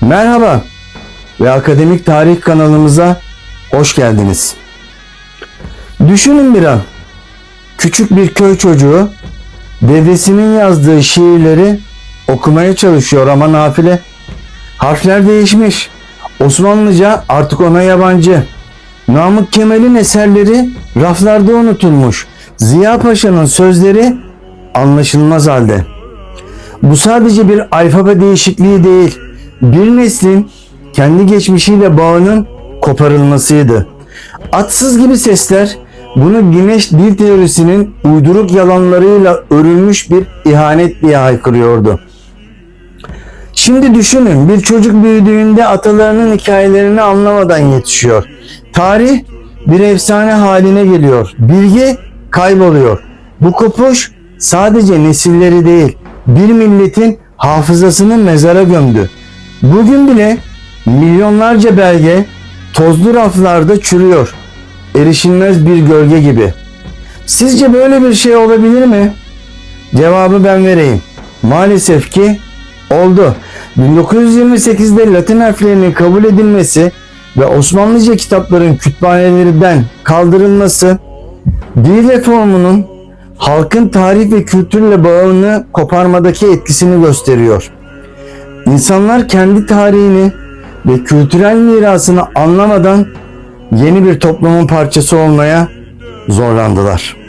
Merhaba ve Akademik Tarih kanalımıza hoş geldiniz. Düşünün bir an. Küçük bir köy çocuğu dedesinin yazdığı şiirleri okumaya çalışıyor ama nafile. Harfler değişmiş. Osmanlıca artık ona yabancı. Namık Kemal'in eserleri raflarda unutulmuş. Ziya Paşa'nın sözleri anlaşılmaz halde. Bu sadece bir alfabe değişikliği değil, bir neslin kendi geçmişiyle bağının koparılmasıydı. Atsız gibi sesler bunu güneş dil teorisinin uyduruk yalanlarıyla örülmüş bir ihanet diye haykırıyordu. Şimdi düşünün bir çocuk büyüdüğünde atalarının hikayelerini anlamadan yetişiyor. Tarih bir efsane haline geliyor. Bilgi kayboluyor. Bu kopuş sadece nesilleri değil bir milletin hafızasını mezara gömdü. Bugün bile milyonlarca belge tozlu raflarda çürüyor. Erişilmez bir gölge gibi. Sizce böyle bir şey olabilir mi? Cevabı ben vereyim. Maalesef ki oldu. 1928'de Latin harflerinin kabul edilmesi ve Osmanlıca kitapların kütüphanelerinden kaldırılması dil reformunun halkın tarih ve kültürle bağını koparmadaki etkisini gösteriyor. İnsanlar kendi tarihini ve kültürel mirasını anlamadan yeni bir toplumun parçası olmaya zorlandılar.